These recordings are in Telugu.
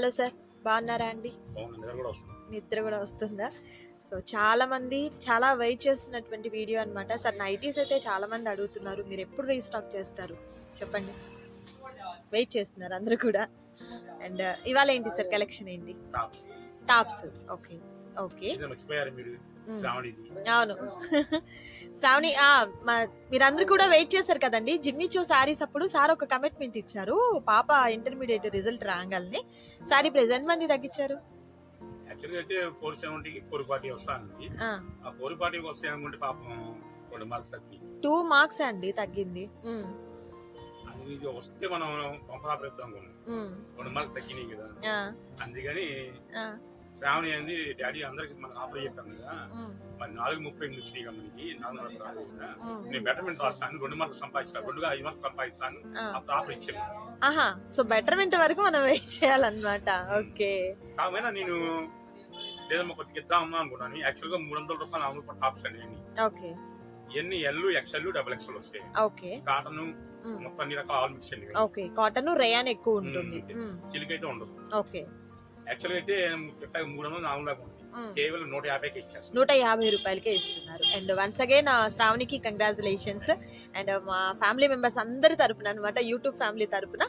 హలో సార్ బాగున్నారా అండి? నిద్ర కూడా వస్తుంది. సో చాలా మంది చాలా వెయిట్ చేస్తున్నటువంటి వీడియో అన్నమాట. సార్ నైటీస్ అయితే చాలా మంది అడుగుతున్నారు మీరు ఎప్పుడు రీస్టాక్ చేస్తారు? చెప్పండి. వెయిట్ చేస్తున్నారు అందరూ కూడా. అండ్ ఇవాళ ఏంటి సార్ కలెక్షన్ ఏంటి? టాప్ టాప్స్ ఓకే ఓకే అవును. శ్రావణి మీరందరూ కూడా వెయిట్ చేశారు కదండి. జిమ్మి చూ సారీస్ అప్పుడు సార్ ఒక కమిట్మెంట్ ఇచ్చారు. పాప ఇంటర్మీడియట్ రిజల్ట్ రాగాలని. సారీ ప్రెసెంట్ మంది తగ్గించారు? యాక్చువల్గా అయితే ఫోర్ సెవెంటీకి ఫోర్ ఫార్టీ వస్తానండి. ఆ. ఫోర్ ఫార్టీకి వస్తే అనుకుంటే పాపం రెండు టూ మార్క్స్ అండి తగ్గింది. అది వస్తే మనం రెండు తగ్గినాయి కదా. అందుకని శ్రావణి అనేది డాడీ అందరికి మనకు ఆఫర్ చెప్పాను కదా. మరి నాలుగు ముప్పై ఎనిమిది వచ్చినాయి కదా మనకి నాలుగు మార్కులు రాలేదు కదా. నేను బెటర్మెంట్ రాస్తాను రెండు మార్కులు సంపాదిస్తాను రెండుగా ఐదు మార్కులు సంపాదిస్తాను. అప్పుడు ఆఫర్ ఇచ్చాను ఆహా సో బెటర్మెంట్ వరకు మనం వెయిట్ చేయాలన్నమాట. ఓకే. కాకపోయినా నేను లేదమ్మా కొద్దిగా ఇద్దామా అనుకున్నాను. యాక్చువల్గా మూడు వందల రూపాయలు నాలుగు రూపాయలు టాప్స్ అండి ఓకే. ఇవన్నీ ఎల్ ఎక్స్ఎల్ డబుల్ ఎక్స్ఎల్ వస్తాయి. ఓకే. కాటన్ మొత్తం అన్ని రకాల ఆల్ మిక్స్ అండి ఓకే కాటన్ రేయాన్ ఎక్కువ ఉంటుంది. అయితే ఉండదు. ఓకే. యాక్చువల్గా అయితే చెప్పాక మూడు వందలు నాలుగు దాకా ఉంది. కేవలం నూట యాభైకి ఇచ్చేస్తాను నూట యాభై రూపాయలకే ఇస్తున్నారు. అండ్ వన్స్ అగైన్ శ్రావణికి కంగ్రాచులేషన్స్ అండ్ మా ఫ్యామిలీ మెంబర్స్ అందరి తరపున అనమాట యూట్యూబ్ ఫ్యామిలీ తరపున.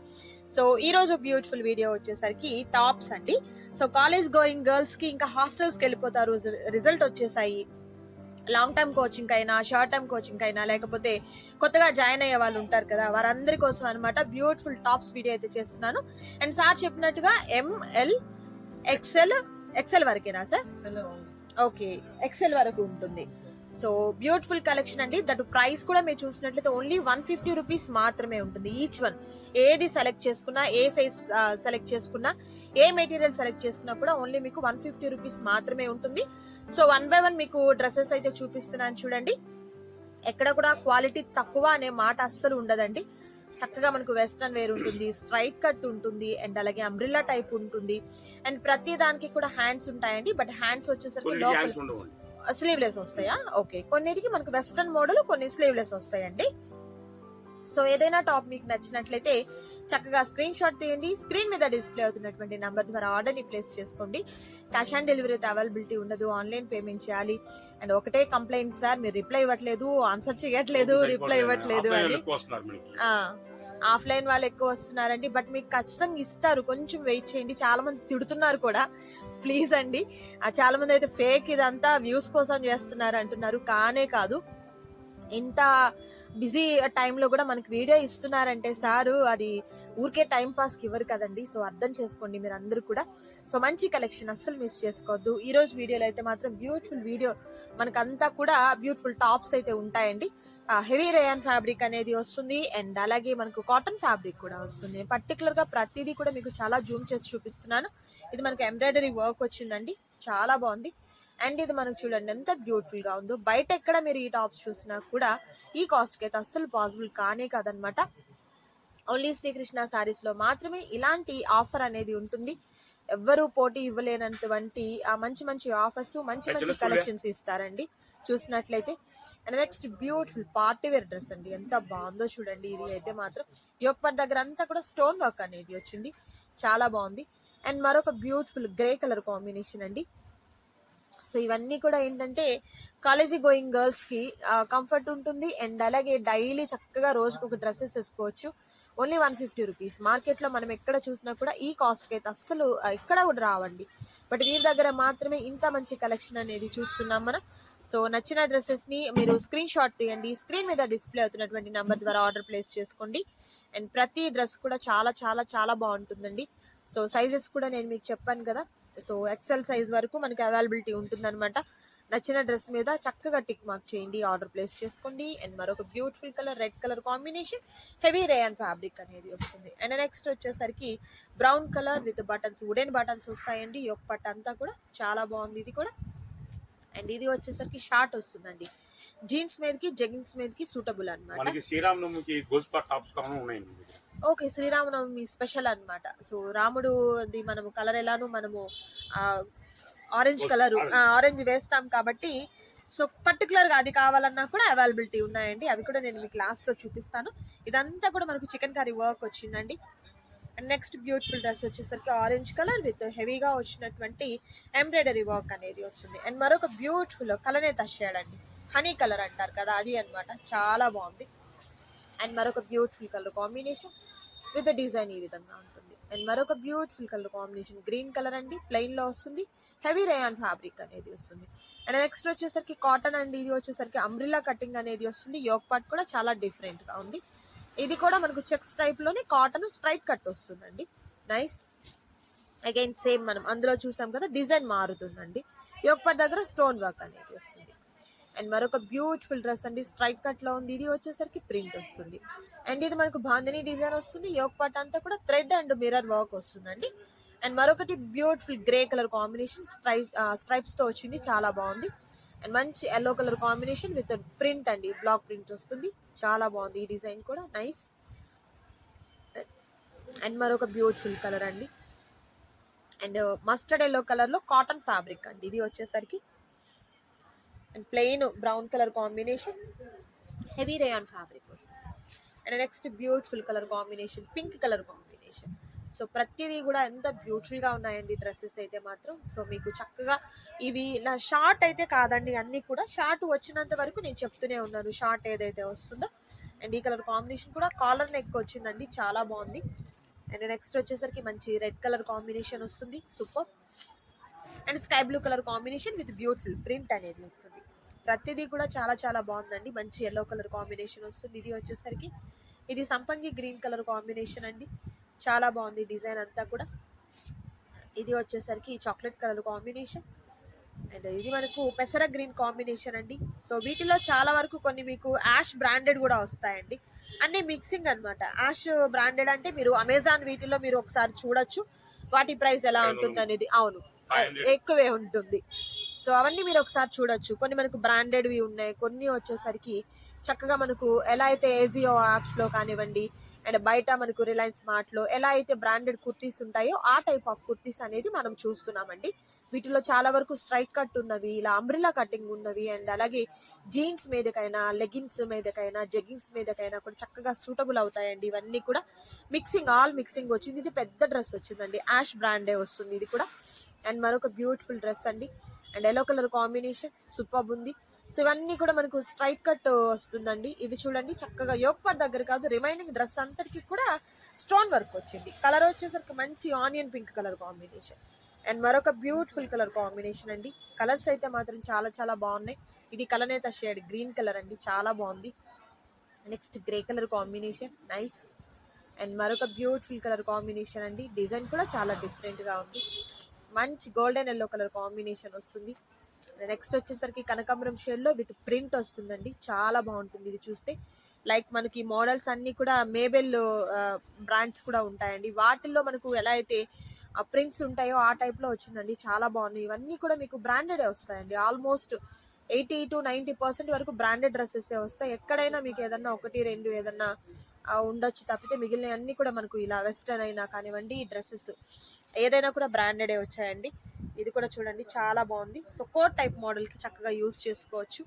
సో ఈ రోజు బ్యూటిఫుల్ వీడియో వచ్చేసరికి టాప్స్ అండి. సో కాలేజ్ గోయింగ్ గర్ల్స్కి ఇంకా హాస్టల్స్కి వెళ్ళిపోతారు. రిజల్ట్ వచ్చేసాయి. లాంగ్ టర్మ్ కోచింగ్ అయినా షార్ట్ టర్మ్ కోచింగ్ అయినా లేకపోతే కొత్తగా జాయిన్ అయ్యే వాళ్ళు ఉంటారు కదా వారందరి కోసం అనమాట బ్యూటిఫుల్ టాప్స్ వీడియో అయితే చేస్తున్నాను. అండ్ సార్ చెప్పినట్టుగా ఎంఎల్ ఎక్సెల్ ఎక్సెల్ వరకేనా సార్? ఓకే ఎక్సెల్ వరకు ఉంటుంది. సో బ్యూటిఫుల్ కలెక్షన్ అండి. దట్ ప్రైస్ కూడా మీరు చూసినట్లయితే ఓన్లీ వన్ ఫిఫ్టీ రూపీస్ మాత్రమే ఉంటుంది. ఈచ్ వన్ ఏది సెలెక్ట్ చేసుకున్నా ఏ సైజ్ సెలెక్ట్ చేసుకున్నా ఏ మెటీరియల్ సెలెక్ట్ చేసుకున్నా కూడా ఓన్లీ మీకు వన్ ఫిఫ్టీ రూపీస్ మాత్రమే ఉంటుంది. సో వన్ బై వన్ మీకు డ్రెస్సెస్ అయితే చూపిస్తున్నాను చూడండి. ఎక్కడ కూడా క్వాలిటీ తక్కువ అనే మాట అస్సలు ఉండదండి. చక్కగా మనకు వెస్ట్రన్ వేర్ ఉంటుంది స్ట్రైట్ కట్ ఉంటుంది అండ్ అలాగే అంబ్రిల్లా టైప్ ఉంటుంది. అండ్ ప్రతి దానికి కూడా హ్యాండ్స్ ఉంటాయండి బట్ హ్యాండ్స్ వచ్చేసరికి లోపల స్లీవ్లెస్ వస్తాయా? ఓకే. కొన్నిటికి మనకు వెస్ట్రన్ మోడల్ కొన్ని స్లీవ్లెస్ వస్తాయండి. సో ఏదైనా టాప్ మీకు నచ్చినట్లయితే చక్కగా స్క్రీన్ షాట్ తీయండి. స్క్రీన్ మీద డిస్ప్లే అవుతున్నటువంటి నంబర్ ద్వారా ఆర్డర్ని ప్లేస్ చేసుకోండి. క్యాష్ ఆన్ డెలివరీ అయితే అవైలబిలిటీ ఉండదు. ఆన్లైన్ పేమెంట్ చేయాలి. అండ్ ఒకటే కంప్లైంట్ సార్ మీరు రిప్లై ఇవ్వట్లేదు ఆన్సర్ చేయట్లేదు రిప్లై ఇవ్వట్లేదు అని. ఆఫ్లైన్ వాళ్ళు ఎక్కువ వస్తున్నారండి. బట్ మీకు ఖచ్చితంగా ఇస్తారు. కొంచెం వెయిట్ చేయండి. చాలా మంది తిడుతున్నారు కూడా. ప్లీజ్ అండి. చాలా మంది అయితే ఫేక్ ఇదంతా వ్యూస్ కోసం చేస్తున్నారు అంటున్నారు. కానే కాదు. ఇంత బిజీ టైంలో కూడా మనకి వీడియో ఇస్తున్నారంటే సారు అది ఊరికే టైం పాస్కి ఇవ్వరు కదండి. సో అర్థం చేసుకోండి మీరు అందరూ కూడా. సో మంచి కలెక్షన్ అస్సలు మిస్ చేసుకోవద్దు. ఈరోజు వీడియోలో అయితే మాత్రం బ్యూటిఫుల్ వీడియో మనకంతా కూడా బ్యూటిఫుల్ టాప్స్ అయితే ఉంటాయండి. హెవీ రేయన్ ఫ్యాబ్రిక్ అనేది వస్తుంది. అండ్ అలాగే మనకు కాటన్ ఫ్యాబ్రిక్ కూడా వస్తుంది. పర్టికులర్గా ప్రతిదీ కూడా మీకు చాలా జూమ్ చేసి చూపిస్తున్నాను. ఇది మనకు ఎంబ్రాయిడరీ వర్క్ వచ్చిందండి. చాలా బాగుంది. అండ్ ఇది మనకు చూడండి ఎంత బ్యూటిఫుల్గా ఉందో. బయట ఎక్కడ మీరు ఈ టాప్స్ చూసినా కూడా ఈ కాస్ట్కి అయితే అస్సలు పాసిబుల్ కానే కాదనమాట ఓన్లీ శ్రీకృష్ణ సారీస్లో మాత్రమే ఇలాంటి ఆఫర్ అనేది ఉంటుంది. ఎవ్వరూ పోటీ ఇవ్వలేనటువంటి ఆ మంచి మంచి ఆఫర్స్ మంచి మంచి కలెక్షన్స్ ఇస్తారండి. చూసినట్లయితే. And next beautiful party wear dress అండి. ఎంత బాగుందో చూడండి. ఇది అయితే మాత్రం యోగపట్ దగ్గర అంతా కూడా స్టోన్ వర్క్ అనేది వచ్చింది. చాలా బాగుంది. అండ్ మరొక బ్యూటిఫుల్ గ్రే కలర్ కాంబినేషన్ అండి. సో ఇవన్నీ కూడా ఏంటంటే కాలేజీ గోయింగ్ గర్ల్స్కి కంఫర్ట్ ఉంటుంది. అండ్ అలాగే డైలీ చక్కగా రోజుకు ఒక డ్రెస్సెస్ వేసుకోవచ్చు. Only one fifty rupees. మార్కెట్లో మనం ఎక్కడ చూసినా కూడా ఈ కాస్ట్కి అయితే అస్సలు ఎక్కడ కూడా రావండి. బట్ వీరి దగ్గర మాత్రమే ఇంత మంచి కలెక్షన్ అనేది చూస్తున్నాం మనం. సో నచ్చిన డ్రెస్సెస్ని మీరు స్క్రీన్ షాట్ తీయండి. స్క్రీన్ మీద డిస్ప్లే అవుతున్నటువంటి నెంబర్ ద్వారా ఆర్డర్ ప్లేస్ చేసుకోండి. అండ్ ప్రతి డ్రెస్ కూడా చాలా చాలా చాలా బాగుంటుందండి. సో సైజెస్ కూడా నేను మీకు చెప్పాను కదా. సో ఎక్సెల్ సైజ్ వరకు మనకి అవైలబిలిటీ ఉంటుందన్నమాట. నచ్చిన డ్రెస్ మీద చక్కగా టిక్ మార్క్ చేయండి ఆర్డర్ ప్లేస్ చేసుకోండి. అండ్ మరొక beautiful colour red colour combination heavy rayon fabric అనేది వస్తుంది. అండ్ నెక్స్ట్ వచ్చేసరికి brown colour with buttons wooden buttons వస్తాయండి. యొక్క పట్ పట్ట అంతా కూడా చాలా బాగుంది. ఇది కూడా. అండ్ ఇది వచ్చేసరికి షార్ట్ వస్తుందండి. జీన్స్ మీదకి జెగిన్స్ మీదకి సూటబుల్ అన్నమాట. టాప్స్ ఉన్నాయండి. ఓకే శ్రీరామనవమి స్పెషల్ అన్నమాట. సో రాముడు ది మనము కలర్ ఎలానో మనము ఆరెంజ్ కలర్ ఆరెంజ్. వేస్తాం కాబట్టి సో పర్టికులర్గా అది కావాలన్నా కూడా అవైలబిలిటీ ఉన్నాయండి. అవి కూడా నేను మీకు లాస్ట్లో చూపిస్తాను. ఇదంతా కూడా మనకు చికెన్ కర్రీ వర్క్ వచ్చిందండి. అండ్ నెక్స్ట్ బ్యూటిఫుల్ డ్రెస్ వచ్చేసరికి ఆరెంజ్ కలర్ విత్ హెవీగా వచ్చినటువంటి ఎంబ్రాయిడరీ వర్క్ అనేది వస్తుంది. అండ్ మరొక బ్యూటిఫుల్ కలనేత షేడ్ అండి హనీ కలర్ అంటారు కదా అది అన్నమాట. చాలా బాగుంది. అండ్ మరొక beautiful colour combination. With design ఈ విధంగా ఉంటుంది. అండ్ మరొక beautiful colour combination green colour అండి ప్లెయిన్లో వస్తుంది. హెవీ రేయాన్ ఫ్యాబ్రిక్ అనేది వస్తుంది. అండ్ నెక్స్ట్ వచ్చేసరికి కాటన్ అండి ఇది వచ్చేసరికి అంబ్రిల్లా కటింగ్ అనేది వస్తుంది. యోగ్ పార్ట్ కూడా చాలా డిఫరెంట్గా ఉంది. ఇది కూడా మనకు చెక్స్ టైప్లోనే కాటన్ స్ట్రైట్ కట్ వస్తుందండి. నైస్. అగైన్ సేమ్ మనం అందులో చూసాం కదా డిజైన్ మారుతుందండి. యోగ్ పార్ట్ దగ్గర స్టోన్ వర్క్ అనేది వస్తుంది. అండ్ మరొక బ్యూటిఫుల్ డ్రెస్ అండి స్ట్రైట్ కట్లో ఉంది. ఇది వచ్చేసరికి ప్రింట్ వస్తుంది. అండ్ ఇది మనకు బాందిని డిజైన్ వస్తుంది. యోగ్ పాట అంతా కూడా థ్రెడ్ అండ్ మిర్రర్ వర్క్ వస్తుందండి. అండ్ మరొకటి beautiful grey colour combination stripe స్ట్రైప్స్తో వచ్చింది. చాలా బాగుంది. అండ్ మంచి yellow colour combination with print అండి. బ్లాక్ ప్రింట్ వస్తుంది. చాలా బాగుంది ఈ డిజైన్ కూడా. నైస్. అండ్ మరొక బ్యూటిఫుల్ కలర్ అండి. అండ్ మస్టర్డ్ ఎల్లో కలర్లో కాటన్ ఫ్యాబ్రిక్ అండి. ఇది వచ్చేసరికి and plain brown colour combination heavy rayon fabric వస్తుంది and next beautiful colour combination pink colour combination so ప్రతిదీ కూడా ఎంత బ్యూటిఫుల్గా ఉన్నాయండి డ్రెస్సెస్ అయితే మాత్రం సో మీకు చక్కగా ఇవి ఇలా షార్ట్ అయితే కాదండి అన్ని కూడా షార్ట్ వచ్చినంత వరకు నేను చెప్తూనే ఉన్నాను షార్ట్ ఏదైతే వస్తుందో అండ్ ఈ కలర్ కాంబినేషన్ కూడా కాలర్ నెక్ వచ్చిందండి చాలా బాగుంది అండ్ నెక్స్ట్ వచ్చేసరికి మంచి రెడ్ కలర్ కాంబినేషన్ వస్తుంది. Super and sky blue colour combination with beautiful print అనేది వస్తుంది. ప్రతిదీ కూడా చాలా చాలా బాగుందండి. మంచి ఎల్లో కలర్ కాంబినేషన్ వస్తుంది. ఇది వచ్చేసరికి ఇది సంపంగి గ్రీన్ కలర్ కాంబినేషన్ అండి. చాలా బాగుంది డిజైన్ అంతా కూడా. ఇది వచ్చేసరికి చాక్లెట్ కలర్ కాంబినేషన్. అండ్ ఇది మనకు పెసర గ్రీన్ కాంబినేషన్ అండి. సో వీటిలో చాలా వరకు కొన్ని మీకు యాష్ బ్రాండెడ్ కూడా వస్తాయండి. అన్ని మిక్సింగ్ అన్నమాట. యాష్ బ్రాండెడ్ అంటే మీరు అమెజాన్ వీటిలో మీరు ఒకసారి చూడొచ్చు. వాటి ప్రైస్ ఎలా ఉంటుంది అనేది అవును. ఎక్కువే ఉంటుంది. సో అవన్నీ మీరు ఒకసారి చూడొచ్చు. కొన్ని మనకు బ్రాండెడ్వి ఉన్నాయి. కొన్ని వచ్చేసరికి చక్కగా మనకు ఎలా అయితే ఏజియో యాప్స్లో కానివ్వండి అండ్ బయట మనకు రిలయన్స్ మార్ట్లో ఎలా అయితే బ్రాండెడ్ కుర్తీస్ ఉంటాయో ఆ టైప్ ఆఫ్ కుర్తీస్ అనేది మనం చూస్తున్నామండి. వీటిలో చాలా వరకు స్ట్రైట్ కట్ ఉన్నవి ఇలా అంబ్రిలా కటింగ్ ఉన్నవి అండ్ అలాగే జీన్స్ మీదకైనా లెగిన్స్ మీదకైనా జెగ్గింగ్స్ మీదకైనా కూడా చక్కగా సూటబుల్ అవుతాయండి. ఇవన్నీ కూడా మిక్సింగ్ ఆల్ మిక్సింగ్ వచ్చింది. ఇది పెద్ద డ్రెస్ వచ్చిందండి. యాష్ బ్రాండే వస్తుంది. ఇది కూడా అండ్ మరొక బ్యూటిఫుల్ డ్రెస్ అండి. And yellow colour combination super ఉంది. సో ఇవన్నీ కూడా మనకు స్ట్రైట్ కట్ వస్తుందండి. ఇది చూడండి చక్కగా యోగపాట్ దగ్గర కాదు రిమైనింగ్ డ్రెస్ అంతటికి కూడా స్టోన్ వర్క్ వచ్చింది. కలర్ వచ్చేసరికి మంచి onion pink colour combination and మరొక బ్యూటిఫుల్ కలర్ కాంబినేషన్ అండి. కలర్స్ అయితే మాత్రం చాలా చాలా బాగున్నాయి. ఇది కలనేత షేడ్ గ్రీన్ కలర్ అండి. చాలా బాగుంది. Next grey colour combination nice and మరొక బ్యూటిఫుల్ కలర్ కాంబినేషన్ అండి. డిజైన్ కూడా చాలా డిఫరెంట్గా ఉంది. మంచి గోల్డెన్ ఎల్లో కలర్ కాంబినేషన్ వస్తుంది. నెక్స్ట్ వచ్చేసరికి కనకాంబరం షేడ్లో విత్ ప్రింట్ వస్తుందండి. చాలా బాగుంటుంది ఇది చూస్తే. లైక్ మనకి మోడల్స్ అన్నీ కూడా మేబెల్ బ్రాండ్స్ uh, కూడా ఉంటాయండి. వాటిల్లో మనకు ఎలా అయితే uh, ప్రింట్స్ ఉంటాయో ఆ టైప్లో వచ్చిందండి. చాలా బాగున్నాయి. ఇవన్నీ కూడా మీకు బ్రాండెడే వస్తాయండి. Almost eighty to ninety percent వరకు బ్రాండెడ్ డ్రెస్సెస్ వస్తాయి. ఎక్కడైనా మీకు ఏదన్నా ఒకటి రెండు ఏదన్నా uh, ఉండొచ్చు తప్పితే మిగిలిన అన్నీ కూడా మనకు ఇలా వెస్టర్న్ అయినా కానివ్వండి ఈ డ్రెస్సెస్ ఏదైనా కూడా బ్రాండెడే వచ్చాయండి. ఇది కూడా చూడండి చాలా బాగుంది. సో కోట్ టైప్ మోడల్కి చక్కగా యూస్ చేసుకోవచ్చు.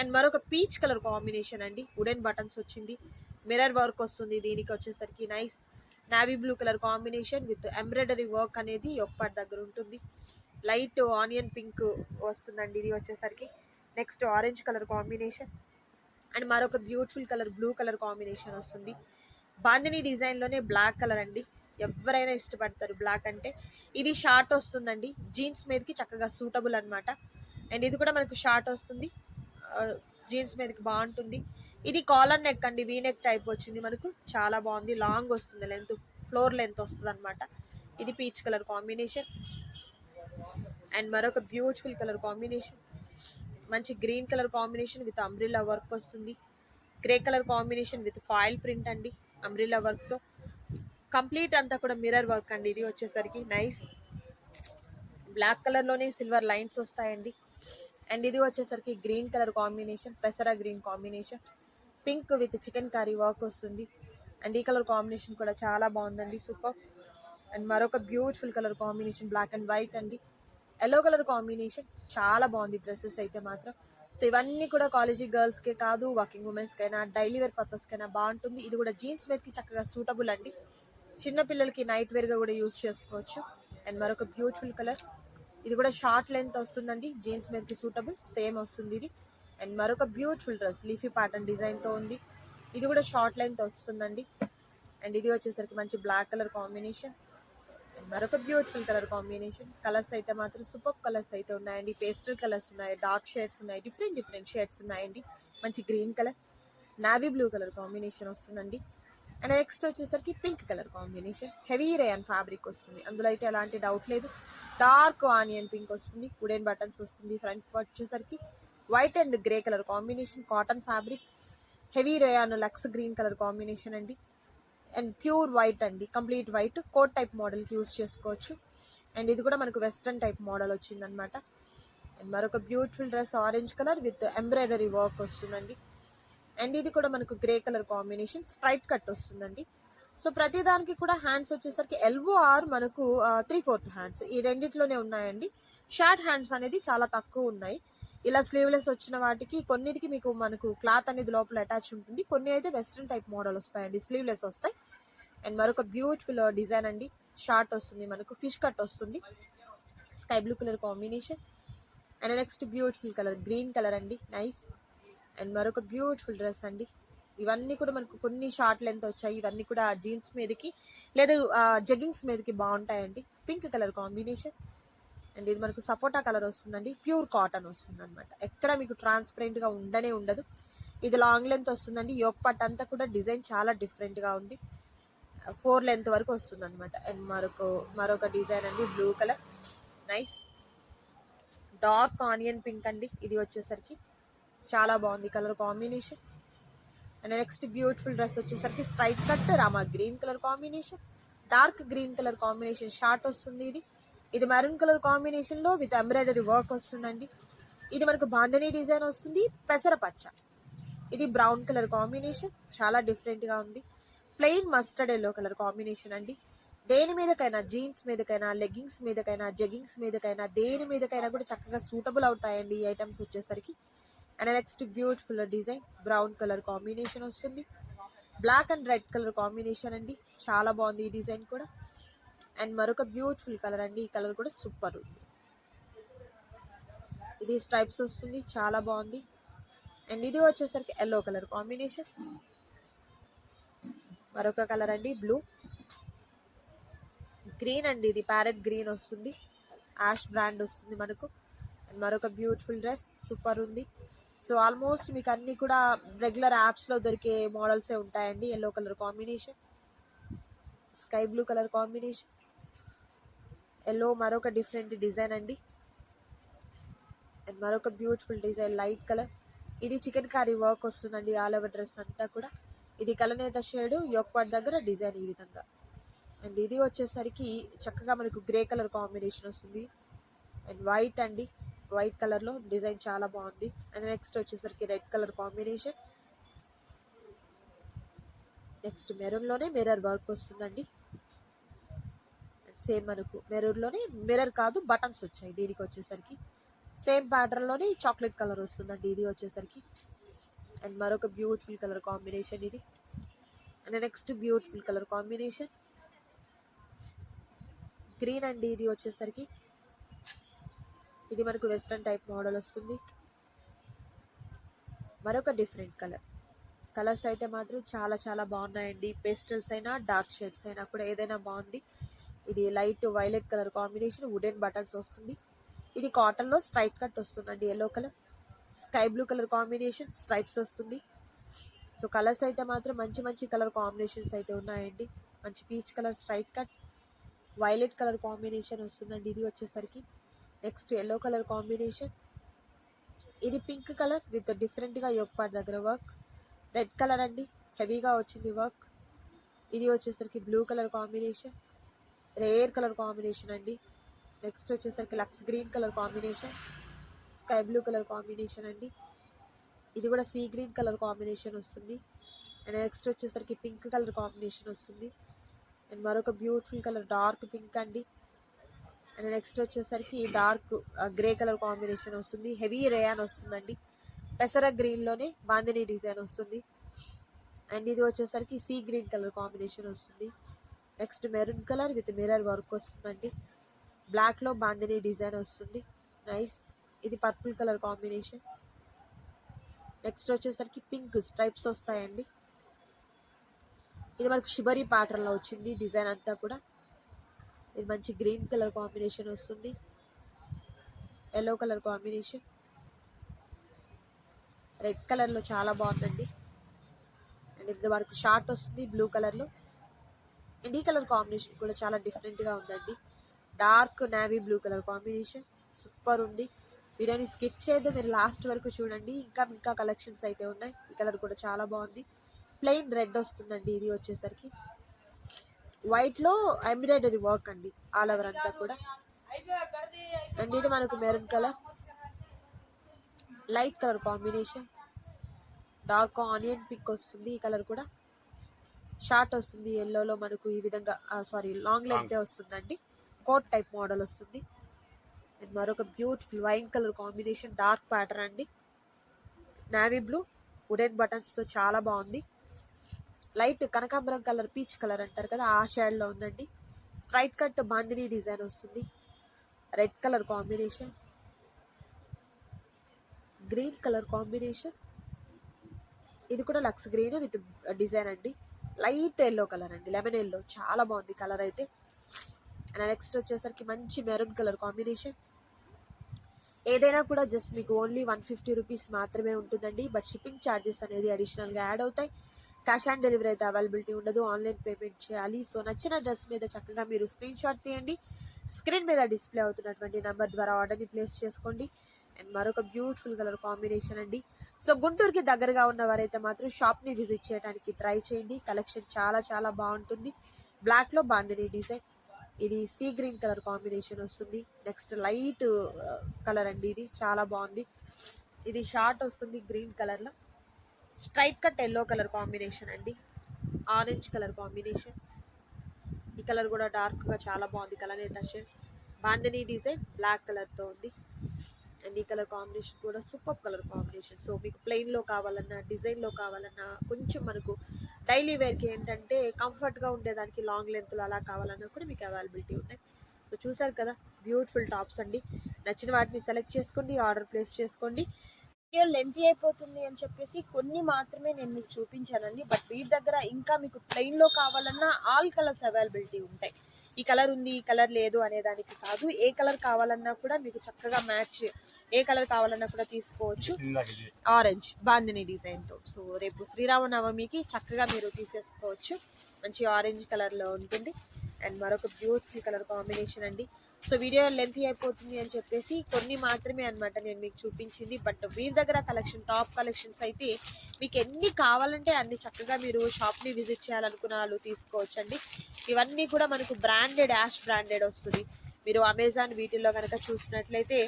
అండ్ మరొక పీచ్ కలర్ కాంబినేషన్ అండి. వుడెన్ బటన్స్ వచ్చింది. మిర్రర్ వర్క్ వస్తుంది. దీనికి వచ్చేసరికి nice navy blue colour combination with embroidery work అనేది ఒక్కటి దగ్గర ఉంటుంది. లైట్ ఆనియన్ పింక్ వస్తుందండి. ఇది వచ్చేసరికి next orange colour combination and మరొక beautiful colour blue colour combination వస్తుంది. బాందిని డిజైన్లోనే బ్లాక్ కలర్ అండి. ఎవరైనా ఇష్టపడతారు బ్లాక్ అంటే. ఇది షార్ట్ వస్తుందండి. జీన్స్ మీదకి చక్కగా సూటబుల్ అనమాట అండ్ ఇది కూడా మనకు షార్ట్ వస్తుంది. జీన్స్ మీదకి బాగుంటుంది. ఇది కాలర్ నెక్ అండి. వీ నెక్ టైప్ వచ్చింది మనకు. చాలా బాగుంది. లాంగ్ వస్తుంది. లెంత్ ఫ్లోర్ లెంత్ వస్తుంది అనమాట ఇది పీచ్ కలర్ కాంబినేషన్ అండ్ మరొక బ్యూటిఫుల్ కలర్ కాంబినేషన్ మంచి green colour combination with umbrella work వస్తుంది. Grey colour combination with foil print అండి. అంబ్రిల్లా వర్క్తో కంప్లీట్ అంతా కూడా మిర్రర్ వర్క్ అండి. ఇది వచ్చేసరికి నైస్. బ్లాక్ కలర్లోనే సిల్వర్ లైన్స్ వస్తాయండి. అండ్ ఇది వచ్చేసరికి green colour combination పెసరా green combination. Pink with chikankari work వస్తుంది. అండ్ ఈ కలర్ కాంబినేషన్ కూడా చాలా బాగుందండి సూపర్. అండ్ మరొక beautiful colour combination black and white అండి. ఎల్లో కలర్ కాంబినేషన్ చాలా బాగుంది డ్రెస్సెస్ అయితే మాత్రం. సో ఇవన్నీ కూడా కాలేజీ గర్ల్స్కే కాదు వర్కింగ్ ఉమెన్స్కైనా డైలీ వేర్ పర్పస్కైనా బాగుంటుంది. ఇది కూడా జీన్స్ మీదకి చక్కగా సూటబుల్ అండి. చిన్న పిల్లలకి నైట్ వేర్గా కూడా యూస్ చేసుకోవచ్చు. అండ్ మరొక బ్యూటిఫుల్ కలర్ ఇది కూడా షార్ట్ లెంత్ వస్తుందండి. జీన్స్ మీదకి సూటబుల్ సేమ్ వస్తుంది ఇది. అండ్ మరొక బ్యూటిఫుల్ డ్రెస్ లీఫీ ప్యాటర్న్ డిజైన్తో ఉంది. ఇది కూడా షార్ట్ లెంత్ వస్తుందండి. అండ్ ఇది వచ్చేసరికి మంచి బ్లాక్ కలర్ కాంబినేషన్ అండ్ మరొక బ్యూటిఫుల్ కలర్ కాంబినేషన్ కలర్స్ అయితే మాత్రం సూపర్ కలర్స్ అయితే ఉన్నాయండి. పేస్టల్ కలర్స్ ఉన్నాయి డార్క్ షేడ్స్ ఉన్నాయి డిఫరెంట్ డిఫరెంట్ షేడ్స్ ఉన్నాయండి. మంచి green colour navy blue colour combination వస్తుందండి. అండ్ నెక్స్ట్ వచ్చేసరికి pink colour combination. Heavy rayon fabric వస్తుంది. అందులో అయితే ఎలాంటి డౌట్ లేదు. డార్క్ ఆనియన్ పింక్ వస్తుంది. వుడెన్ బటన్స్ వస్తుంది. ఫ్రంట్ వచ్చేసరికి white and grey colour combination cotton fabric. Heavy rayon lush green colour combination అండి. అండ్ ప్యూర్ వైట్ అండి. Complete white. కోట్ టైప్ మోడల్కి యూస్ చేసుకోవచ్చు. అండ్ ఇది కూడా మనకు వెస్ట్రన్ టైప్ మోడల్ వచ్చిందనమాట అండ్ మరొక beautiful dress orange colour with embroidery work వస్తుందండి. అండ్ ఇది కూడా మనకు grey colour combination straight cut వస్తుందండి. సో ప్రతి దానికి కూడా హ్యాండ్స్ వచ్చేసరికి ఎల్బో ఆర్ మనకు త్రీ ఫోర్త్ హ్యాండ్స్ ఈ రెండిట్లోనే ఉన్నాయండి. షార్ట్ హ్యాండ్స్ అనేది చాలా తక్కువ ఉన్నాయి. ఇలా స్లీవ్లెస్ వచ్చిన వాటికి కొన్నిటికి మీకు మనకు క్లాత్ అనేది లోపల అటాచ్ ఉంటుంది. కొన్ని అయితే వెస్ట్రన్ టైప్ మోడల్ వస్తాయండి స్లీవ్లెస్ వస్తాయి. అండ్ మరొక బ్యూటిఫుల్ డిజైన్ అండి. షార్ట్ వస్తుంది మనకు ఫిష్ కట్ వస్తుంది. Sky blue colour combination and next beautiful colour green colour అండి. నైస్ అండ్ మరొక బ్యూటిఫుల్ డ్రెస్ అండి. ఇవన్నీ కూడా మనకు కొన్ని షార్ట్ లెంత్ వచ్చాయి. ఇవన్నీ కూడా జీన్స్ మీదకి లేదా జగ్గింగ్స్ మీదకి బాగుంటాయండి. Pink colour combination. అండ్ ఇది మనకు సపోటా కలర్ వస్తుందండి. ప్యూర్ కాటన్ వస్తుంది అనమాట ఎక్కడ మీకు ట్రాన్స్పరెంట్గా ఉండనే ఉండదు. ఇది లాంగ్ లెంత్ వస్తుందండి. యోక్ పట్ అంతా కూడా డిజైన్ చాలా డిఫరెంట్గా ఉంది. ఫోర్ లెంత్ వరకు వస్తుంది అనమాట అండ్ మరొక మరొక డిజైన్ అండి. Blue colour. Nice. Dark onion pink అండి. ఇది వచ్చేసరికి. చాలా బాగుంది colour combination. And next beautiful dress వచ్చేసరికి straight cut Rama green colour combination dark green colour combination short వస్తుంది ఇది. ఇది మెరూన్ కలర్ కాంబినేషన్లో విత్ ఎంబ్రాయిడరీ వర్క్ వస్తుందండి. ఇది మనకు బాంధనీ డిజైన్ వస్తుంది పెసర పచ్చ. ఇది బ్రౌన్ కలర్ కాంబినేషన్ చాలా డిఫరెంట్గా ఉంది. Plain mustard yellow colour combination అండి. దేని మీదకైనా జీన్స్ మీదకైనా లెగ్గింగ్స్ మీదకైనా జెగ్గింగ్స్ మీదకైనా దేని మీదకైనా కూడా చక్కగా సూటబుల్ అవుతాయండి ఈ ఐటమ్స్ వచ్చేసరికి. And next beautiful design brown colour combination వస్తుంది. Black and red colour combination అండి. చాలా బాగుంది ఈ డిజైన్ కూడా. అండ్ మరొక బ్యూటిఫుల్ కలర్ అండి. ఈ కలర్ కూడా సూపర్ ఉంది. ఇది స్ట్రైప్స్ వస్తుంది. చాలా బాగుంది. అండ్ ఇది వచ్చేసరికి ఎల్లో కలర్ కాంబినేషన్ మరొక కలర్ అండి బ్లూ గ్రీన్ అండి ఇది. ప్యారెట్ గ్రీన్ వస్తుంది. యాష్ బ్రాండ్ వస్తుంది మనకు. అండ్ మరొక బ్యూటిఫుల్ డ్రెస్ సూపర్ ఉంది. సో ఆల్మోస్ట్ మీకు అన్నీ కూడా రెగ్యులర్ యాప్స్లో దొరికే మోడల్సే ఉంటాయండి. Yellow colour combination sky blue colour combination yellow మరొక డిఫరెంట్ డిజైన్ అండి. అండ్ మరొక బ్యూటిఫుల్ డిజైన్ లైట్ కలర్ ఇది చికెన్ కర్రీ వర్క్ వస్తుందండి ఆల్ ఓవర్ డ్రెస్ అంతా కూడా. ఇది కలనేత షేడ్ యోక్పాట్ దగ్గర డిజైన్ ఈ విధంగా. అండ్ ఇది వచ్చేసరికి చక్కగా మనకు గ్రే కలర్ కాంబినేషన్ వస్తుంది. అండ్ వైట్ అండి. వైట్ కలర్లో డిజైన్ చాలా బాగుంది. అండ్ నెక్స్ట్ వచ్చేసరికి రెడ్ కలర్ కాంబినేషన్. నెక్స్ట్ మెరూన్లోనే మిర్రర్ వర్క్ వస్తుందండి. అండ్ సేమ్ మనకు మెరూన్లోనే మిర్రర్ కాదు బటన్స్ వచ్చాయి దీనికి వచ్చేసరికి. సేమ్ ప్యాటర్న్లోనే చాక్లెట్ కలర్ వస్తుందండి ఇది వచ్చేసరికి. అండ్ మరొక బ్యూటిఫుల్ కలర్ కాంబినేషన్ ఇది. And next beautiful colour combination. Green అండి ఇది వచ్చేసరికి. ఇది మనకు వెస్ట్రన్ టైప్ మోడల్ వస్తుంది. మరొక డిఫరెంట్ కలర్. కలర్స్ అయితే మాత్రం చాలా చాలా బాగున్నాయండి. పేస్టల్స్ అయినా డార్క్ షేడ్స్ అయినా కూడా ఏదైనా బాగుంది. ఇది light violet colour combination wooden buttons వస్తుంది. ఇది కాటన్లో స్ట్రైట్ కట్ వస్తుందండి yellow colour. Sky blue colour combination stripes వస్తుంది. సో కలర్స్ అయితే మాత్రం మంచి మంచి కలర్ కాంబినేషన్స్ అయితే ఉన్నాయండి. మంచి peach colour straight cut violet colour combination వస్తుందండి. ఇది వచ్చేసరికి నెక్స్ట్ ఎల్లో కలర్ కాంబినేషన్ ఇది పింక్ కలర్ విత్ డిఫరెంట్గా పార్ట్ దగ్గర వర్క్ రెడ్ కలర్ అండి హెవీగా వచ్చింది వర్క్ ఇది వచ్చేసరికి blue colour combination rare colour combination అండి. నెక్స్ట్ వచ్చేసరికి lush green colour combination sky blue colour combination అండి. ఇది కూడా సీ గ్రీన్ కలర్ కాంబినేషన్ వస్తుంది. అండ్ నెక్స్ట్ వచ్చేసరికి పింక్ కలర్ కాంబినేషన్ వస్తుంది. అండ్ మరొక బ్యూటిఫుల్ కలర్ డార్క్ పింక్ అండి. అండ్ నెక్స్ట్ వచ్చేసరికి డార్క్ గ్రే కలర్ కాంబినేషన్ వస్తుంది. హెవీ రేయాన్ వస్తుందండి. పెసర గ్రీన్లోనే బాందిని డిజైన్ వస్తుంది. అండ్ ఇది వచ్చేసరికి సీ గ్రీన్ కలర్ కాంబినేషన్ వస్తుంది. Next maroon colour with mirror work వస్తుందండి. బ్లాక్లో బాందిని డిజైన్ వస్తుంది. నైస్ ఇది పర్పుల్ కలర్ కాంబినేషన్. నెక్స్ట్ వచ్చేసరికి పింక్ స్ట్రైప్స్ వస్తాయండి. ఇది మనకు షిబరి ప్యాటర్న్లో వచ్చింది డిజైన్ అంతా కూడా. ఇది మంచి గ్రీన్ కలర్ కాంబినేషన్ వస్తుంది. Yellow colour combination. రెడ్ కలర్లో చాలా బాగుందండి. అండ్ ఇది వరకు షార్ట్ వస్తుంది బ్లూ కలర్లో. అండ్ ఈ కలర్ కాంబినేషన్ కూడా చాలా డిఫరెంట్గా ఉందండి. Dark navy blue colour combination. Super ఉంది. వీడియోని స్కిప్ చేయదు మీరు లాస్ట్ వరకు చూడండి. ఇంకా ఇంకా కలెక్షన్స్ అయితే ఉన్నాయి. ఈ కలర్ కూడా చాలా బాగుంది. ప్లెయిన్ రెడ్ వస్తుందండి. ఇది వచ్చేసరికి. వైట్లో ఎంబ్రాయిడరీ వర్క్ అండి ఆల్ ఓవర్ అంతా కూడా. అండ్ ఇది మనకు maroon colour light colour combination dark onion pink వస్తుంది ఈ కలర్ కూడా. షార్ట్ వస్తుంది ఎల్లోలో మనకు ఈ విధంగా సారీ లాంగ్ లెంత్ వస్తుందండి. కోట్ టైప్ మోడల్ వస్తుంది. అండ్ మరొక beautiful wine colour combination dark pattern అండి. నావీ బ్లూ వుడెన్ బటన్స్తో చాలా బాగుంది. లైట్ కనకాంబరం కలర్ పీచ్ కలర్ అంటారు కదా ఆ షేడ్లో ఉందండి. స్ట్రైట్ కట్ బాందిని డిజైన్ వస్తుంది. Red colour combination green colour combination ఇది కూడా లక్స్ గ్రీన్ విత్ డిజైన్ అండి. లైట్ ఎల్లో కలర్ అండి. లెమన్ ఎల్లో చాలా బాగుంది కలర్ అయితే. అండ్ నెక్స్ట్ వచ్చేసరికి మంచి మెరూన్ కలర్ కాంబినేషన్ ఏదైనా కూడా జస్ట్ మీకు ఓన్లీ వన్ ఫిఫ్టీ రూపీస్ మాత్రమే ఉంటుందండి. బట్ షిప్పింగ్ ఛార్జెస్ అనేది అడిషనల్గా యాడ్ అవుతాయి. క్యాష్ ఆన్ డెలివరీ అయితే అవైలబిలిటీ ఉండదు. ఆన్లైన్ పేమెంట్ చేయాలి. సో నచ్చిన డ్రెస్ మీద చక్కగా మీరు స్క్రీన్ షాట్ తీయండి. స్క్రీన్ మీద డిస్ప్లే అవుతున్నటువంటి నెంబర్ ద్వారా ఆర్డర్ని ప్లేస్ చేసుకోండి. అండ్ మరొక బ్యూటిఫుల్ కలర్ కాంబినేషన్ అండి. సో గుంటూరుకి దగ్గరగా ఉన్న వారైతే మాత్రం షాప్ని విజిట్ చేయడానికి ట్రై చేయండి. కలెక్షన్ చాలా చాలా బాగుంటుంది. బ్లాక్లో బాందిని డిజైన్. ఇది సీ గ్రీన్ కలర్ కాంబినేషన్ వస్తుంది. నెక్స్ట్ లైట్ కలర్ అండి ఇది. చాలా బాగుంది. ఇది షార్ట్ వస్తుంది గ్రీన్ కలర్లో. Straight cut yellow colour combination అండి. Orange colour combination. ఈ కలర్ కూడా డార్క్గా చాలా బాగుంది కలర్ అయితే షేడ్ డిజైన్ బ్లాక్ కలర్తో ఉంది. అండ్ ఈ కలర్ కాంబినేషన్ కూడా సూపర్ కలర్ కాంబినేషన్. సో మీకు ప్లెయిన్లో కావాలన్నా డిజైన్లో కావాలన్నా కొంచెం మనకు డైలీ వేర్కి ఏంటంటే కంఫర్ట్గా ఉండేదానికి లాంగ్ లెంత్లో అలా కావాలన్నా కూడా మీకు అవైలబిలిటీ ఉన్నాయి. సో చూసారు కదా బ్యూటిఫుల్ టాప్స్ అండి. నచ్చిన వాటిని సెలెక్ట్ చేసుకోండి ఆర్డర్ ప్లేస్ చేసుకోండి. వీడియో లెంతీ అయిపోతుంది అని చెప్పేసి కొన్ని మాత్రమే నేను మీకు చూపించానండి. బట్ వీటి దగ్గర ఇంకా మీకు ప్లెయిన్లో కావాలన్నా ఆల్ కలర్స్ అవైలబిలిటీ ఉంటాయి. ఈ కలర్ ఉంది ఈ కలర్ లేదు అనే దానికి కాదు. ఏ కలర్ కావాలన్నా కూడా మీకు చక్కగా మ్యాచ్ ఏ కలర్ కావాలన్నా కూడా తీసుకోవచ్చు. ఆరెంజ్ బాందిని డిజైన్తో సో రేపు శ్రీరామనవమికి చక్కగా మీరు తీసేసుకోవచ్చు. మంచి ఆరెంజ్ కలర్లో ఉంటుంది. అండ్ మరొక బ్యూటిఫుల్ కలర్ కాంబినేషన్ అండి. సో వీడియో లెంత్ అయిపోతుంది అని చెప్పేసి కొన్ని మాత్రమే అనమాట నేను మీకు చూపించింది. బట్ వీరి దగ్గర కలెక్షన్ టాప్ కలెక్షన్స్ అయితే మీకు ఎన్ని కావాలంటే అన్ని చక్కగా మీరు షాప్ని విజిట్ చేయాలనుకున్న వాళ్ళు తీసుకోవచ్చండి. ఇవన్నీ కూడా మనకు బ్రాండెడ్ యాష్ బ్రాండెడ్ వస్తుంది. మీరు అమెజాన్ వీటిల్లో కనుక చూసినట్లయితే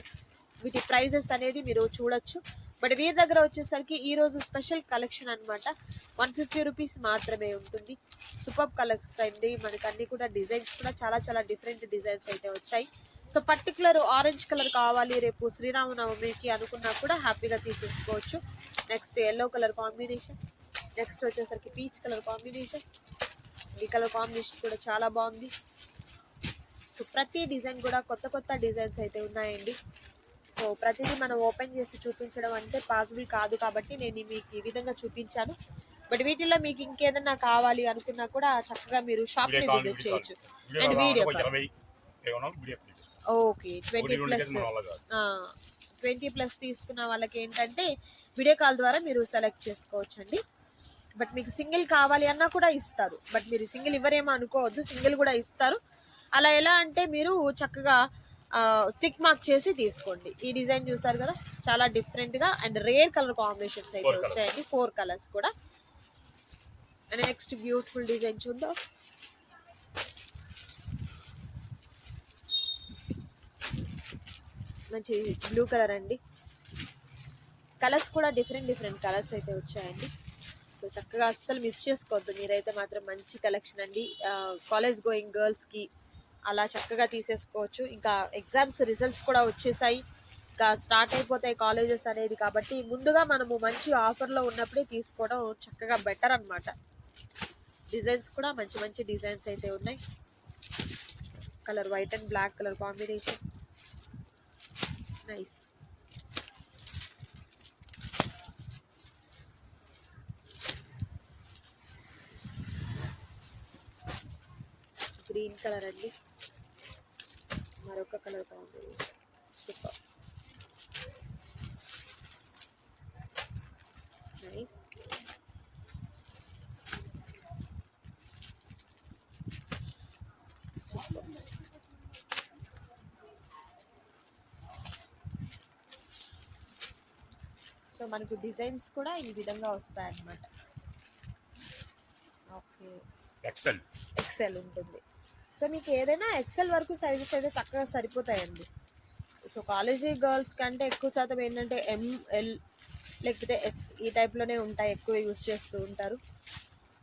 వీటి ప్రైజెస్ అనేది మీరు చూడొచ్చు. బట్ వీరి దగ్గర వచ్చేసరికి ఈ రోజు స్పెషల్ కలెక్షన్ అన్నమాట. వన్ ఫిఫ్టీ రూపీస్ మాత్రమే ఉంటుంది. సూపర్ కలెక్షన్ అండి. మనకి అన్ని కూడా డిజైన్స్ కూడా చాలా చాలా డిఫరెంట్ డిజైన్స్ అయితే వచ్చాయి. సో పర్టికులర్ ఆరెంజ్ కలర్ కావాలి రేపు శ్రీరామనవమికి అనుకున్నా కూడా హ్యాపీగా తీసేసుకోవచ్చు. Next yellow colour combination. Next వచ్చేసరికి పీచ్ కలర్ కాంబినేషన్. ఈ కలర్ కాంబినేషన్ కూడా చాలా బాగుంది. సో ప్రతి డిజైన్ కూడా కొత్త కొత్త డిజైన్స్ అయితే ఉన్నాయండి. సో ప్రతిదీ మనం ఓపెన్ చేసి చూపించడం అంటే పాసిబుల్ కాదు కాబట్టి నేను మీకు ఈ విధంగా చూపించాను. బట్ వీటిల్లో మీకు ఇంకేదన్నా కావాలి అనుకున్నా కూడా చక్కగా మీరు వీడియో కాల్ విజిట్ చేయొచ్చు. And video okay twenty plus twenty plus తీసుకున్న వాళ్ళకి ఏంటంటే వీడియో కాల్ ద్వారా మీరు సెలెక్ట్ చేసుకోవచ్చు అండి బట్ మీకు సింగిల్ కావాలి అన్నా కూడా ఇస్తారు. బట్ మీరు సింగిల్ ఇవ్వరేమో అనుకోవద్దు సింగిల్ కూడా ఇస్తారు. అలా ఎలా అంటే మీరు చక్కగా టిక్ మార్క్ చేసి తీసుకోండి. ఈ డిజైన్ చూసారు కదా చాలా డిఫరెంట్గా అండ్ రేర్ కలర్ కాంబినేషన్స్ అయితే. వచ్చాయండి. ఫోర్ కలర్స్ కూడా. అండ్ నెక్స్ట్ బ్యూటిఫుల్ డిజైన్ చూద్దాం. మంచి బ్లూ కలర్ అండి. కలర్స్ కూడా డిఫరెంట్ డిఫరెంట్ కలర్స్ అయితే వచ్చాయండి. సో చక్కగా అస్సలు మిస్ చేసుకోవద్దు. మీరైతే మాత్రం మంచి కలెక్షన్ అండి. కాలేజ్ గోయింగ్ గర్ల్స్కి అలా చక్కగా తీసేసుకోవచ్చు. ఇంకా ఎగ్జామ్స్ రిజల్ట్స్ కూడా వచ్చేసాయి. ఇంకా స్టార్ట్ అయిపోతాయి కాలేజెస్ అనేది కాబట్టి ముందుగా మనము మంచి ఆఫర్లో ఉన్నప్పుడే తీసుకోవడం చక్కగా బెటర్ అన్నమాట. డిజైన్స్ కూడా మంచి మంచి డిజైన్స్ అయితే ఉన్నాయి. Colour white and black colour combination nice green colour అండి. మరొక colour combination super. Nice. Super. So మనకు డిజైన్స్ కూడా ఈ విధంగా వస్తాయన్నమాట. ఓకే. ఎక్సెల్ ఎక్సెల్ ఉంటుంది. సో మీకు ఏదైనా ఎక్సెల్ వరకు సైజెస్ అయితే చక్కగా సరిపోతాయండి. సో కాలేజీ గర్ల్స్ కంటే ఎక్కువ శాతం ఏంటంటే ఎంఎల్ లేకపోతే ఎస్ ఈ టైప్లోనే ఉంటాయి ఎక్కువ యూస్ చేస్తూ ఉంటారు.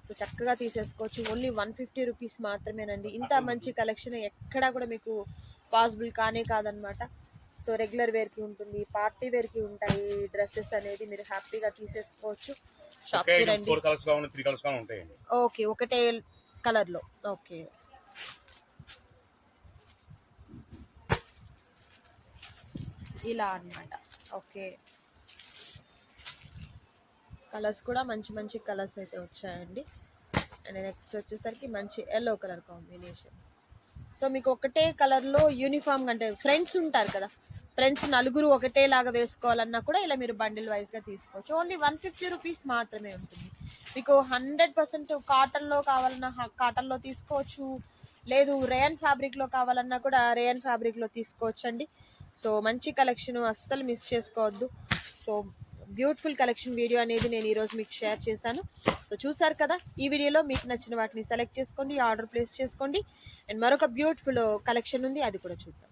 సో చక్కగా తీసేసుకోవచ్చు. ఓన్లీ వన్ ఫిఫ్టీ రూపీస్ మాత్రమేనండి. ఇంత మంచి కలెక్షన్ ఎక్కడా కూడా మీకు పాసిబుల్ కానే కాదనమాట. సో రెగ్యులర్ వేర్కి ఉంటుంది పార్టీ వేర్కి ఉంటాయి డ్రెస్సెస్ అనేది మీరు హ్యాపీగా తీసేసుకోవచ్చు. షాప్కి రండి. ఓకే ఒకటే కలర్లో ఓకే ఇలా అన్నమాట. ఓకే. కలర్స్ కూడా మంచి మంచి కలర్స్ అయితే వచ్చాయండి. అండ్ నెక్స్ట్ వచ్చేసరికి మంచి ఎల్లో కలర్ కాంబినేషన్. సో మీకు ఒకటే కలర్లో యూనిఫామ్ అంటే ఫ్రెండ్స్ ఉంటారు కదా ఫ్రెండ్స్ నలుగురు ఒకటే లాగా వేసుకోవాలన్నా కూడా ఇలా మీరు బండిల్ వైజ్గా తీసుకోవచ్చు. ఓన్లీ వన్ ఫిఫ్టీ రూపీస్ మాత్రమే ఉంటుంది. మీకు హండ్రెడ్ పర్సెంట్ కాటన్లో కావాలన్నా కాటన్లో తీసుకోవచ్చు. లేదు రేయన్ ఫ్యాబ్రిక్లో కావాలన్నా కూడా రేయన్ ఫ్యాబ్రిక్లో తీసుకోవచ్చు అండి సో మంచి కలెక్షన్ అస్సలు మిస్ చేసుకోవద్దు. సో బ్యూటిఫుల్ కలెక్షన్ వీడియో అనేది నేను ఈరోజు మీకు షేర్ చేశాను. సో చూసారు కదా ఈ వీడియోలో మీకు నచ్చిన వాటిని సెలెక్ట్ చేసుకోండి ఆర్డర్ ప్లేస్ చేసుకోండి. అండ్ మరొక బ్యూటిఫుల్ కలెక్షన్ ఉంది అది కూడా చూద్దాం.